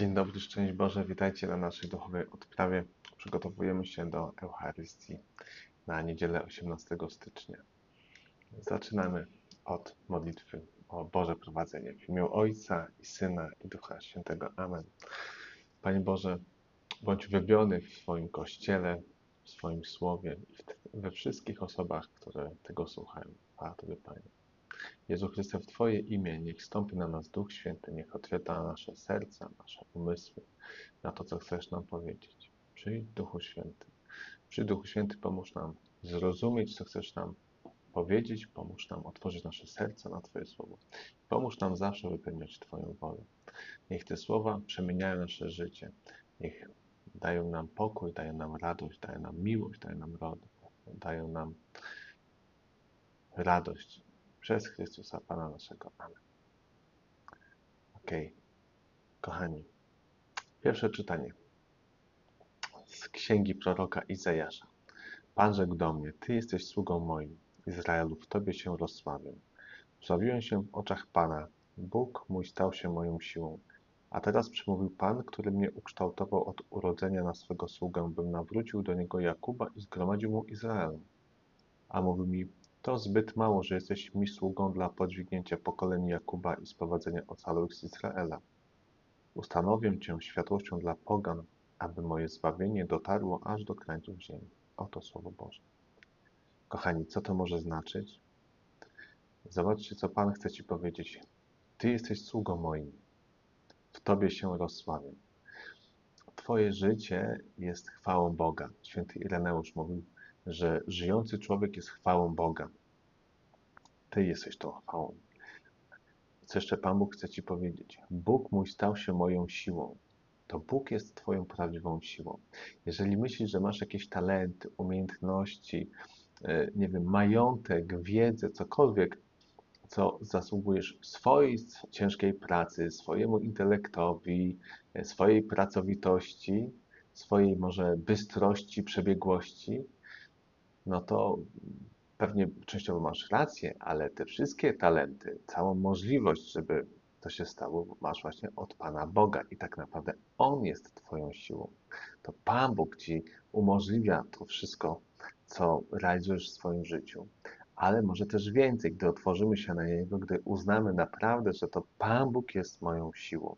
Dzień dobry, szczęść Boże, witajcie na naszej duchowej odprawie. Przygotowujemy się do Eucharystii na niedzielę 18 stycznia. Zaczynamy od modlitwy o Boże prowadzenie w imię Ojca i Syna i Ducha Świętego. Amen. Panie Boże, bądź wybiony w swoim Kościele, w swoim Słowie i we wszystkich osobach, które tego słuchają. Chwała Tobie, Panie. Jezu Chryste, w Twoje imię niech stąpi na nas Duch Święty, niech otwiera nasze serca, nasze umysły, na to, co chcesz nam powiedzieć. Przyjdź Duchu Święty. Przyjdź Duchu Święty, pomóż nam zrozumieć, co chcesz nam powiedzieć, pomóż nam otworzyć nasze serca na Twoje słowo. Pomóż nam zawsze wypełniać Twoją wolę. Niech te słowa przemieniają nasze życie. Niech dają nam pokój, dają nam radość, dają nam miłość, dają nam radość, dają nam radość przez Chrystusa Pana naszego. Amen. Okej. Kochani, pierwsze czytanie z księgi proroka Izajasza. Pan rzekł do mnie, Ty jesteś sługą moim, Izraelu, w Tobie się rozsławię. Wsławiłem się w oczach Pana, Bóg mój stał się moją siłą. A teraz przemówił Pan, który mnie ukształtował od urodzenia na swego sługę, bym nawrócił do niego Jakuba i zgromadził mu Izrael. A mówił mi, to zbyt mało, że jesteś mi sługą dla podźwignięcia pokoleń Jakuba i sprowadzenia ocalałych z Izraela. Ustanowię Cię światłością dla pogan, aby moje zbawienie dotarło aż do krańców ziemi. Oto Słowo Boże. Kochani, co to może znaczyć? Zobaczcie, co Pan chce Ci powiedzieć. Ty jesteś sługą moim. W Tobie się rozsławię. Twoje życie jest chwałą Boga. Święty Ireneusz mówił, że żyjący człowiek jest chwałą Boga. Ty jesteś tą chwałą. Co jeszcze Pan Bóg chce Ci powiedzieć? Bóg mój stał się moją siłą. To Bóg jest Twoją prawdziwą siłą. Jeżeli myślisz, że masz jakieś talenty, umiejętności, e, nie wiem, majątek, wiedzę, cokolwiek, co zasługujesz swojej ciężkiej pracy, swojemu intelektowi, e, swojej pracowitości, swojej może bystrości, przebiegłości, no to pewnie częściowo masz rację, ale te wszystkie talenty, całą możliwość, żeby to się stało, masz właśnie od Pana Boga i tak naprawdę On jest Twoją siłą. To Pan Bóg Ci umożliwia to wszystko, co realizujesz w swoim życiu. Ale może też więcej, gdy otworzymy się na Niego, gdy uznamy naprawdę, że to Pan Bóg jest moją siłą.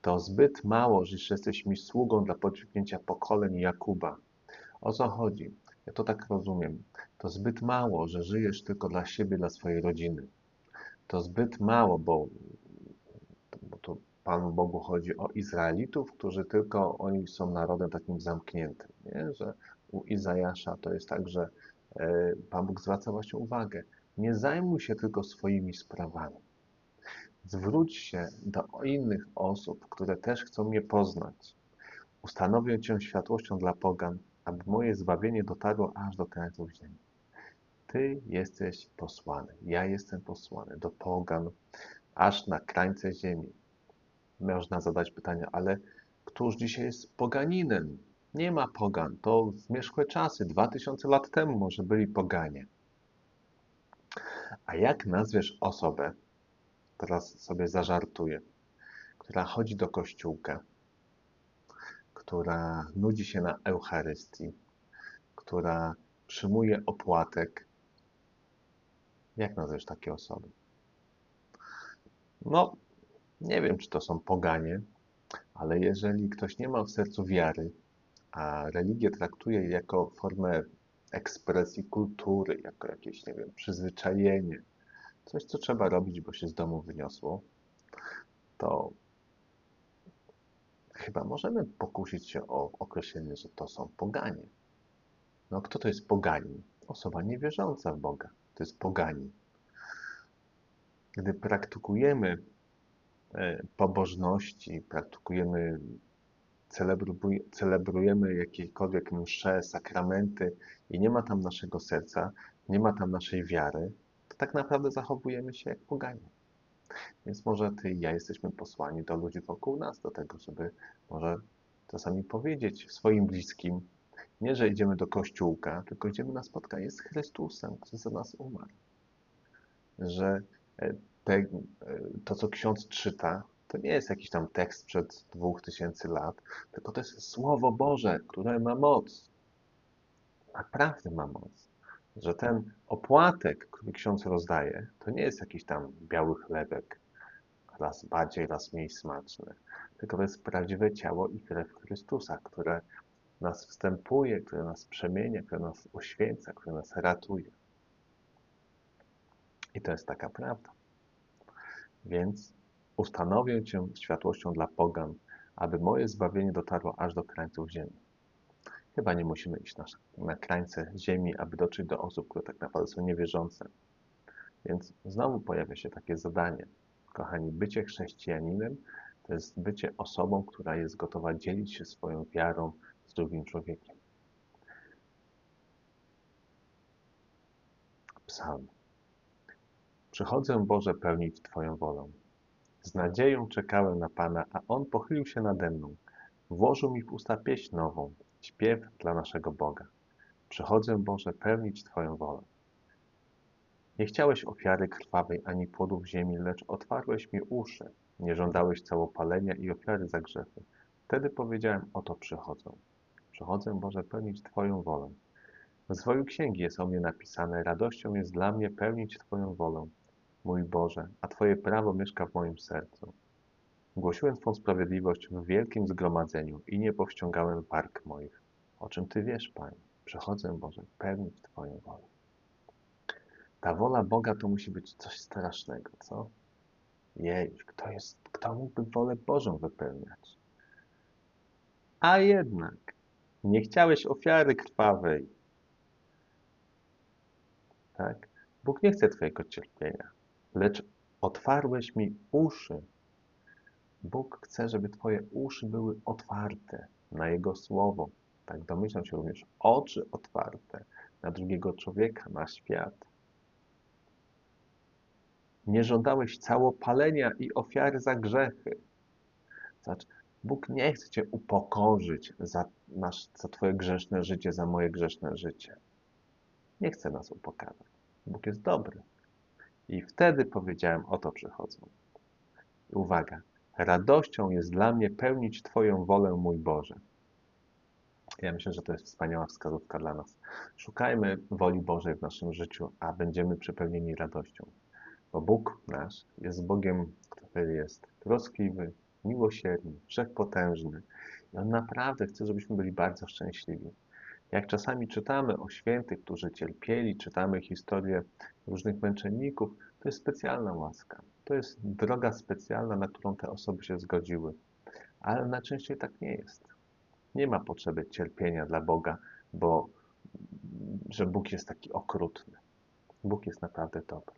To zbyt mało, że jesteś mi sługą dla podźwignięcia pokoleń Jakuba. O co chodzi? Ja to tak rozumiem. To zbyt mało, że żyjesz tylko dla siebie, dla swojej rodziny. To zbyt mało, bo, bo to Panu Bogu chodzi o Izraelitów, którzy tylko oni są narodem takim zamkniętym. Nie? Że u Izajasza to jest tak, że e, Pan Bóg zwraca właśnie uwagę. Nie zajmuj się tylko swoimi sprawami. Zwróć się do innych osób, które też chcą mnie poznać. Ustanowię Cię światłością dla pogan, aby moje zbawienie dotarło aż do krańców ziemi. Ty jesteś posłany, ja jestem posłany do pogan, aż na krańce ziemi. Można zadać pytanie, ale któż dzisiaj jest poganinem? Nie ma pogan, to zmierzchłe czasy, 2000 lat temu może byli poganie. A jak nazwiesz osobę, teraz sobie zażartuję, która chodzi do kościółka, która nudzi się na Eucharystii, która przyjmuje opłatek. Jak nazwiesz takie osoby? No, nie wiem, czy to są poganie, ale jeżeli ktoś nie ma w sercu wiary, a religię traktuje jako formę ekspresji kultury, jako jakieś, nie wiem, przyzwyczajenie, coś, co trzeba robić, bo się z domu wyniosło, to chyba możemy pokusić się o określenie, że to są poganie. No, kto to jest poganin? Osoba niewierząca w Boga. To jest poganin. Gdy praktykujemy e, pobożności, praktykujemy, celebruj- celebrujemy jakiekolwiek msze, sakramenty i nie ma tam naszego serca, nie ma tam naszej wiary, to tak naprawdę zachowujemy się jak poganie. Więc może ty i ja jesteśmy posłani do ludzi wokół nas, do tego, żeby może czasami powiedzieć swoim bliskim, nie, że idziemy do kościółka, tylko idziemy na spotkanie z Chrystusem, który za nas umarł. Że e, te, e, to, co ksiądz czyta, to nie jest jakiś tam tekst sprzed dwóch tysięcy lat, tylko to jest Słowo Boże, które ma moc. Naprawdę ma moc. Że ten opłatek, który ksiądz rozdaje, to nie jest jakiś tam biały chlebek, raz bardziej, raz mniej smaczny, tylko to jest prawdziwe ciało i krew Chrystusa, które nas wstępuje, które nas przemienia, które nas uświęca, które nas ratuje. I to jest taka prawda. Więc ustanowię Cię światłością dla pogan, aby moje zbawienie dotarło aż do krańców ziemi. Chyba nie musimy iść na, na krańce ziemi, aby dotrzeć do osób, które tak naprawdę są niewierzące. Więc znowu pojawia się takie zadanie. Kochani, bycie chrześcijaninem to jest bycie osobą, która jest gotowa dzielić się swoją wiarą z drugim człowiekiem. Psalm. Przychodzę, Boże, pełnić Twoją wolę. Z nadzieją czekałem na Pana, a On pochylił się nade mną. Włożył mi w usta pieśń nową, śpiew dla naszego Boga. Przychodzę, Boże, pełnić Twoją wolę. Nie chciałeś ofiary krwawej ani płodów ziemi, lecz otwarłeś mi uszy. Nie żądałeś całopalenia i ofiary za grzechy. Wtedy powiedziałem, oto przychodzę. Przychodzę, Boże, pełnić Twoją wolę. W zwoju księgi jest o mnie napisane, radością jest dla mnie pełnić Twoją wolę. Mój Boże, a Twoje prawo mieszka w moim sercu. Głosiłem Twą sprawiedliwość w wielkim zgromadzeniu i nie powściągałem warg moich. O czym Ty wiesz, Panie? Przychodzę, Boże, pełnić Twoją wolę. Ta wola Boga to musi być coś strasznego, co? Jej, kto, jest, kto mógłby wolę Bożą wypełniać? A jednak, nie chciałeś ofiary krwawej. Tak? Bóg nie chce Twojego cierpienia, lecz otwarłeś mi uszy. Bóg chce, żeby Twoje uszy były otwarte na Jego słowo. Tak domyślam się również oczy otwarte na drugiego człowieka, na świat. Nie żądałeś całopalenia i ofiary za grzechy. Znaczy, Bóg nie chce Cię upokorzyć za, nasz, za Twoje grzeszne życie, za moje grzeszne życie. Nie chce nas upokarzać. Bóg jest dobry. I wtedy powiedziałem, oto przychodzą. Uwaga, radością jest dla mnie pełnić Twoją wolę, mój Boże. Ja myślę, że to jest wspaniała wskazówka dla nas. Szukajmy woli Bożej w naszym życiu, a będziemy przepełnieni radością. Bo Bóg nasz jest Bogiem, który jest troskliwy, miłosierny, wszechpotężny. I On naprawdę chce, żebyśmy byli bardzo szczęśliwi. Jak czasami czytamy o świętych, którzy cierpieli, czytamy historię różnych męczenników, to jest specjalna łaska. To jest droga specjalna, na którą te osoby się zgodziły. Ale najczęściej tak nie jest. Nie ma potrzeby cierpienia dla Boga, bo że Bóg jest taki okrutny. Bóg jest naprawdę dobry.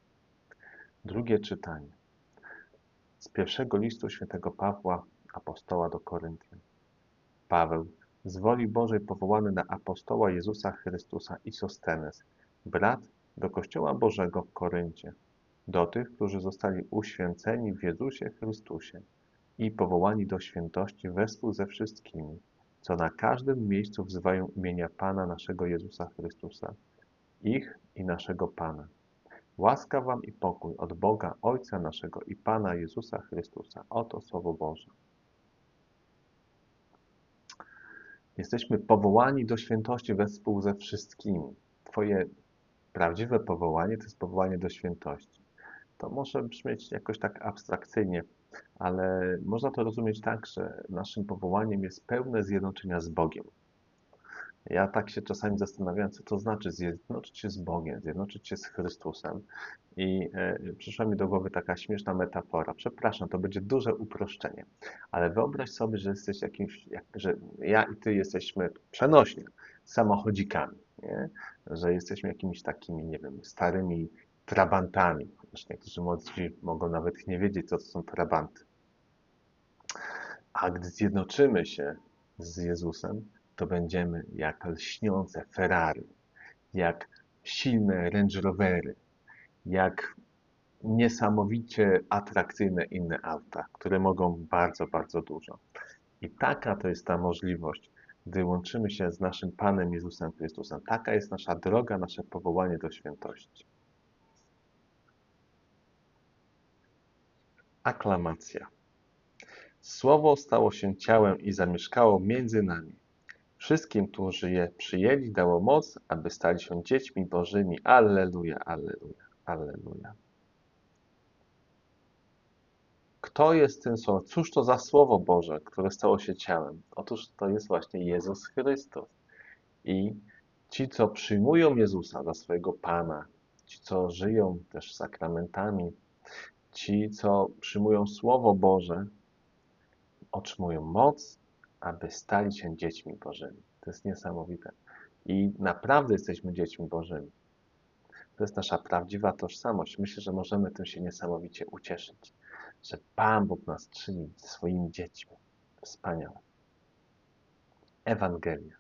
Drugie czytanie. Z pierwszego listu świętego Pawła, apostoła do Koryntian. Paweł, z woli Bożej powołany na apostoła Jezusa Chrystusa i Sostenes, brat do Kościoła Bożego w Koryncie, do tych, którzy zostali uświęceni w Jezusie Chrystusie i powołani do świętości wespół ze wszystkimi, co na każdym miejscu wzywają imienia Pana naszego Jezusa Chrystusa, ich i naszego Pana. Łaska wam i pokój od Boga Ojca naszego i Pana Jezusa Chrystusa. Oto Słowo Boże. Jesteśmy powołani do świętości wespół ze wszystkimi. Twoje prawdziwe powołanie to jest powołanie do świętości. To może brzmieć jakoś tak abstrakcyjnie, ale można to rozumieć tak, że naszym powołaniem jest pełne zjednoczenia z Bogiem. Ja tak się czasami zastanawiałem, co to znaczy zjednoczyć się z Bogiem, zjednoczyć się z Chrystusem. I e, przyszła mi do głowy taka śmieszna metafora. Przepraszam, to będzie duże uproszczenie, ale wyobraź sobie, że jesteś jakimś, jak, że ja i ty jesteśmy przenośnie samochodzikami, nie? że jesteśmy jakimiś takimi, nie wiem, starymi trabantami. Niektórzy młodzi mogą nawet nie wiedzieć, co to są trabanty. A gdy zjednoczymy się z Jezusem, to będziemy jak lśniące Ferrari, jak silne Range Rovery, jak niesamowicie atrakcyjne inne auta, które mogą bardzo, bardzo dużo. I taka to jest ta możliwość, gdy łączymy się z naszym Panem Jezusem Chrystusem. Taka jest nasza droga, nasze powołanie do świętości. Aklamacja. Słowo stało się ciałem i zamieszkało między nami. Wszystkim, którzy je przyjęli, dało moc, aby stali się dziećmi Bożymi. Alleluja, alleluja, alleluja. Kto jest tym słowem? Cóż to za Słowo Boże, które stało się ciałem? Otóż to jest właśnie Jezus Chrystus. I ci, co przyjmują Jezusa za swojego Pana, ci, co żyją też sakramentami, ci, co przyjmują Słowo Boże, otrzymują moc, aby stali się dziećmi Bożymi. To jest niesamowite. I naprawdę jesteśmy dziećmi Bożymi. To jest nasza prawdziwa tożsamość. Myślę, że możemy tym się niesamowicie ucieszyć, że Pan Bóg nas czyni swoimi dziećmi. Wspaniałe. Ewangelia.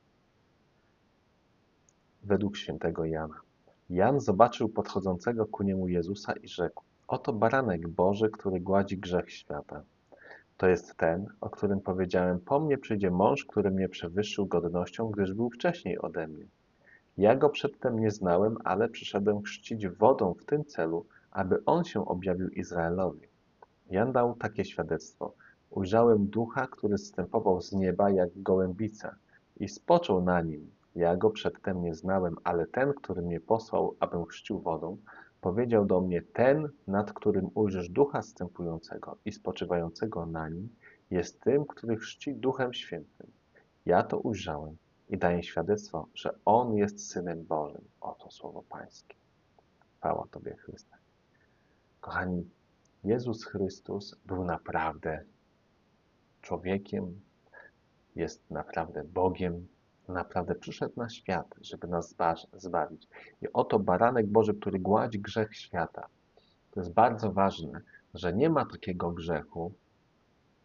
Według świętego Jana. Jan zobaczył podchodzącego ku niemu Jezusa i rzekł: Oto baranek Boży, który gładzi grzech świata. To jest ten, o którym powiedziałem: Po mnie przyjdzie mąż, który mnie przewyższył godnością, gdyż był wcześniej ode mnie. Ja go przedtem nie znałem, ale przyszedłem chrzcić wodą w tym celu, aby on się objawił Izraelowi. Jan dał takie świadectwo. Ujrzałem ducha, który zstępował z nieba jak gołębica i spoczął na nim. Ja go przedtem nie znałem, ale ten, który mnie posłał, abym chrzcił wodą, powiedział do mnie, ten, nad którym ujrzysz ducha zstępującego i spoczywającego na nim, jest tym, który chrzci duchem świętym. Ja to ujrzałem i daję świadectwo, że On jest Synem Bożym. Oto słowo Pańskie. Chwała Tobie, Chryste. Kochani, Jezus Chrystus był naprawdę człowiekiem, jest naprawdę Bogiem, naprawdę przyszedł na świat, żeby nas zbawić. I oto baranek Boży, który gładzi grzech świata. To jest bardzo ważne, że nie ma takiego grzechu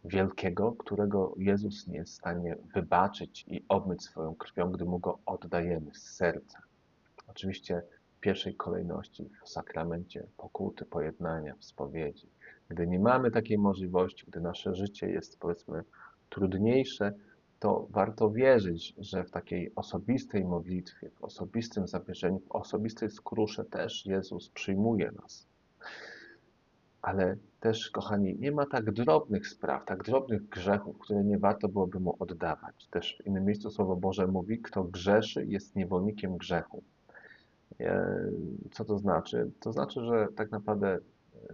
wielkiego, którego Jezus nie jest w stanie wybaczyć i obmyć swoją krwią, gdy mu go oddajemy z serca. Oczywiście w pierwszej kolejności w sakramencie pokuty, pojednania, w spowiedzi. Gdy nie mamy takiej możliwości, gdy nasze życie jest powiedzmy trudniejsze, to warto wierzyć, że w takiej osobistej modlitwie, w osobistym zawierzeniu, w osobistej skrusze też Jezus przyjmuje nas. Ale też, kochani, nie ma tak drobnych spraw, tak drobnych grzechów, które nie warto byłoby mu oddawać. Też w innym miejscu Słowo Boże mówi, kto grzeszy, jest niewolnikiem grzechu. E, co to znaczy? To znaczy, że tak naprawdę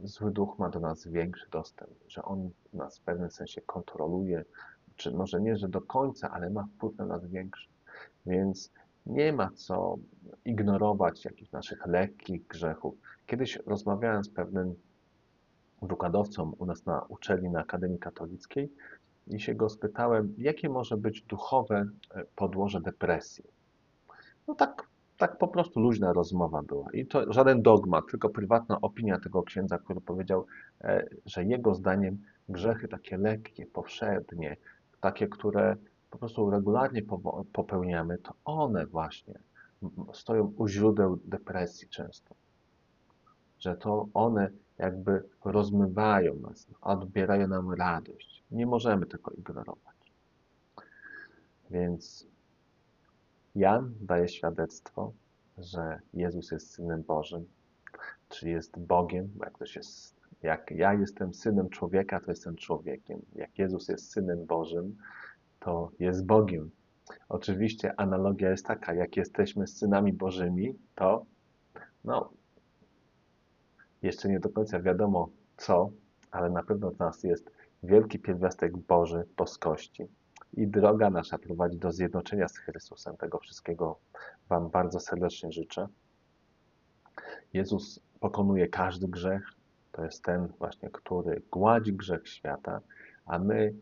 zły duch ma do nas większy dostęp, że on nas w pewnym sensie kontroluje, czy może nie, że do końca, ale ma wpływ na nas większy. Więc nie ma co ignorować jakichś naszych lekkich grzechów. Kiedyś rozmawiałem z pewnym wykładowcą u nas na uczelni na Akademii Katolickiej i się go spytałem, jakie może być duchowe e, podłoże depresji. No tak, tak po prostu luźna rozmowa była. I to żaden dogmat, tylko prywatna opinia tego księdza, który powiedział, e, że jego zdaniem grzechy takie lekkie, powszednie, takie, które po prostu regularnie popełniamy, to one właśnie stoją u źródeł depresji często. Że to one jakby rozmywają nas, odbierają nam radość. Nie możemy tego ignorować. Więc Jan daje świadectwo, że Jezus jest Synem Bożym, czy jest Bogiem, jak ktoś jest jak ja jestem synem człowieka, to jestem człowiekiem. Jak Jezus jest synem Bożym, to jest Bogiem. Oczywiście analogia jest taka, jak jesteśmy synami Bożymi, to no, jeszcze nie do końca wiadomo co, ale na pewno w nas jest wielki pierwiastek Boży boskości. I droga nasza prowadzi do zjednoczenia z Chrystusem. Tego wszystkiego Wam bardzo serdecznie życzę. Jezus pokonuje każdy grzech, to jest ten właśnie, który gładzi grzech świata, a my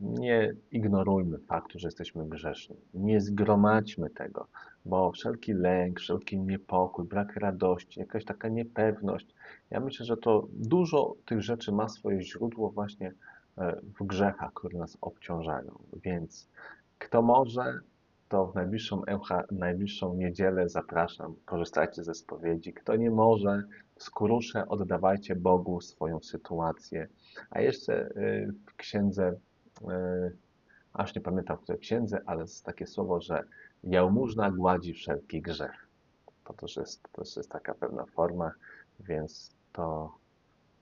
nie ignorujmy faktu, że jesteśmy grzeszni. Nie zgromadźmy tego, bo wszelki lęk, wszelki niepokój, brak radości, jakaś taka niepewność, ja myślę, że to dużo tych rzeczy ma swoje źródło właśnie e, w grzechach, które nas obciążają. Więc kto może, to w najbliższą, najbliższą niedzielę zapraszam, korzystajcie ze spowiedzi. Kto nie może, skrusze oddawajcie Bogu swoją sytuację. A jeszcze y, w księdze, y, aż nie pamiętam w której księdze, ale jest takie słowo, że jałmużna gładzi wszelki grzech. To też jest, to też jest taka pewna forma, więc to...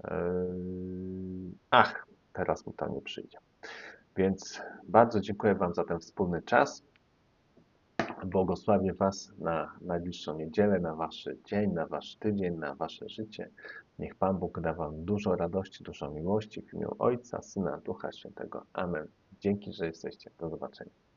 Yy, ach, teraz mi to nie przyjdzie. Więc bardzo dziękuję Wam za ten wspólny czas. Błogosławię Was na najbliższą niedzielę, na Wasz dzień, na Wasz tydzień, na Wasze życie. Niech Pan Bóg da Wam dużo radości, dużo miłości w imię Ojca, Syna, Ducha Świętego. Amen. Dzięki, że jesteście. Do zobaczenia.